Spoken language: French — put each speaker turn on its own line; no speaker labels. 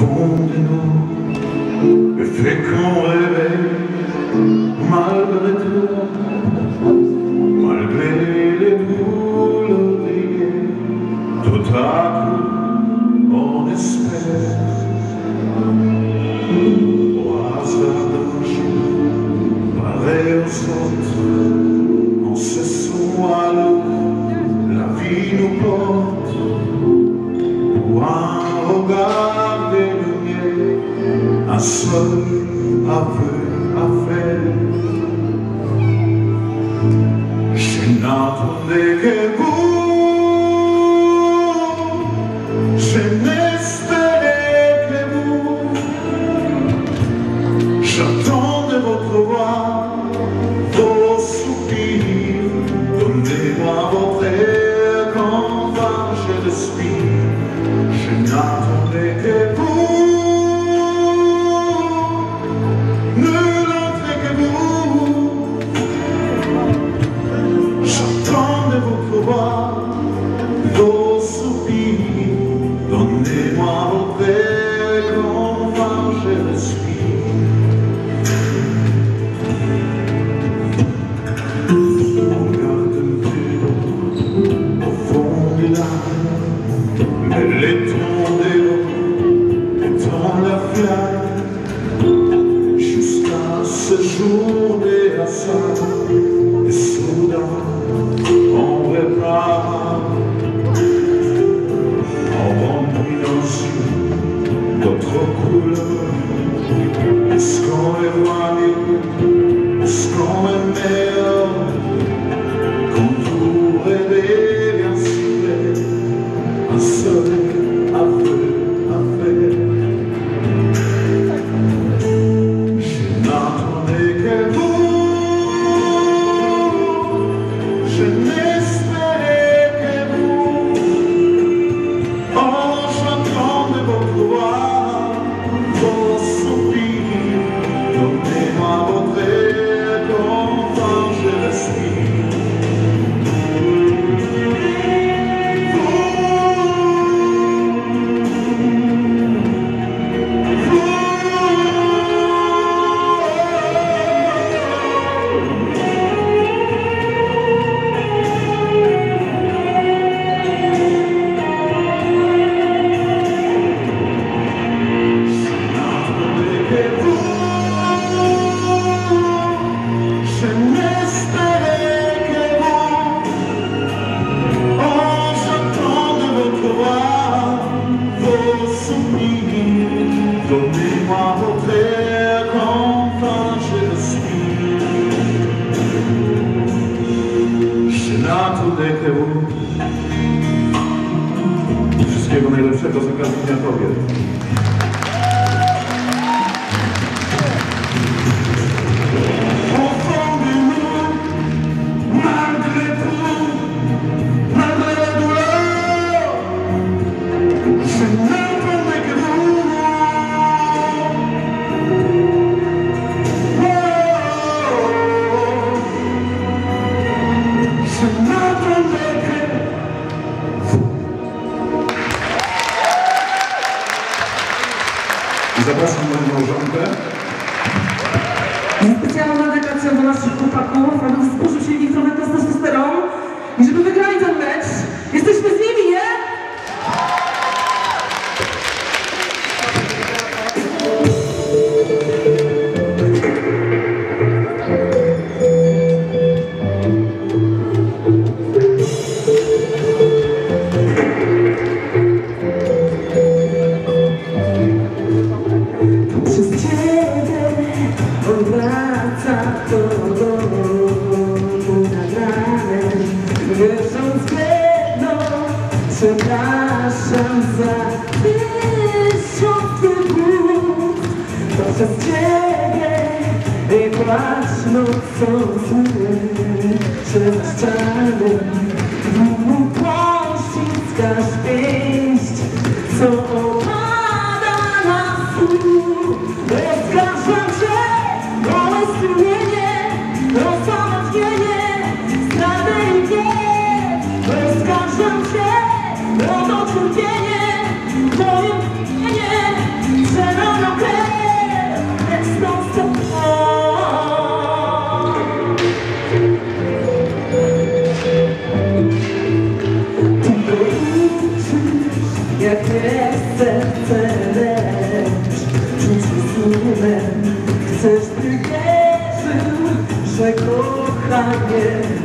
fond de nous, le fait qu'on réveille malgré tout, malgré les douleurs tout à coup, seul aveu à faire. Je n'attendais que vous, la jusqu'à ce jour des hasards, et soudain on répare, en remplissant sur d'autres couleurs, est-ce qu'on est éloigné, est-ce qu'on est meilleur? Quand tout rêver bien siffler, un seul Zapraszam moją małżonkę.
Specjalna dedykacja dla naszych chłopaków, aby współrzucili trochę testosteron i żeby wygrali ten mecz. Jesteśmy z nimi, life's not so clear Just time you move across, she's got space
krew
serce lecz Przecież ty wierzył, że kochanie